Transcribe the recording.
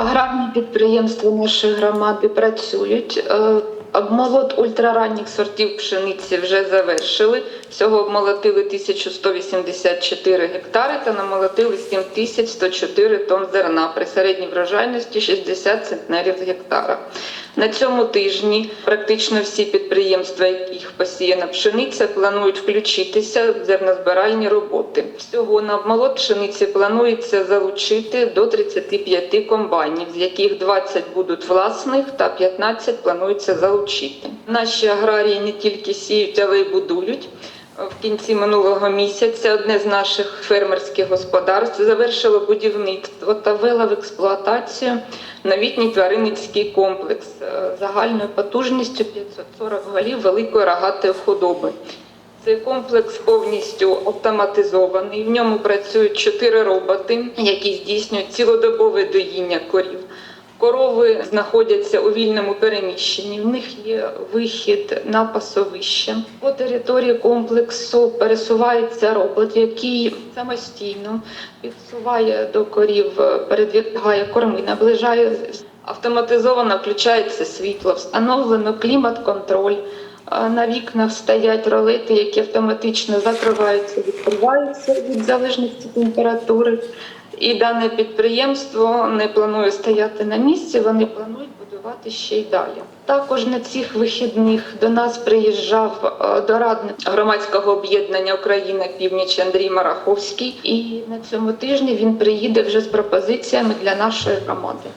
Аграрні підприємства нашої громади працюють. Е, Обмолот ультраранніх сортів пшениці вже завершили. Всього обмолотили 1184 гектари та намолотили 7104 тонн зерна при середній врожайності 60 центнерів з гектара. На цьому тижні практично всі підприємства, яких посіяна пшениця, планують включитися в зернозбиральні роботи. Всього на обмолот пшениці планується залучити до 35 комбайнів, з яких 20 будуть власних та 15 планується залучити. Наші аграрії не тільки сіють, але й будують. В кінці минулого місяця одне з наших фермерських господарств завершило будівництво та ввело в експлуатацію новітній тваринницький комплекс е, загальною потужністю 540 голів великої рогатої худоби. Цей комплекс повністю автоматизований. В ньому працюють чотири роботи, які здійснюють цілодобове доїння корів. Корови знаходяться у вільному переміщенні. В них є вихід на пасовище. По території комплексу пересувається робот, який самостійно підсуває до корів, передвігає корми, наближає автоматизовано включається світло, встановлено клімат-контроль. На вікнах стоять ролети, які автоматично закриваються, відкриваються від залежності температури. І дане підприємство не планує стояти на місці, вони планують будувати ще й далі. Також на цих вихідних до нас приїжджав е, дорадник громадського об'єднання Україна Північ Андрій Мараховський. І на цьому тижні він приїде вже з пропозиціями для нашої громади.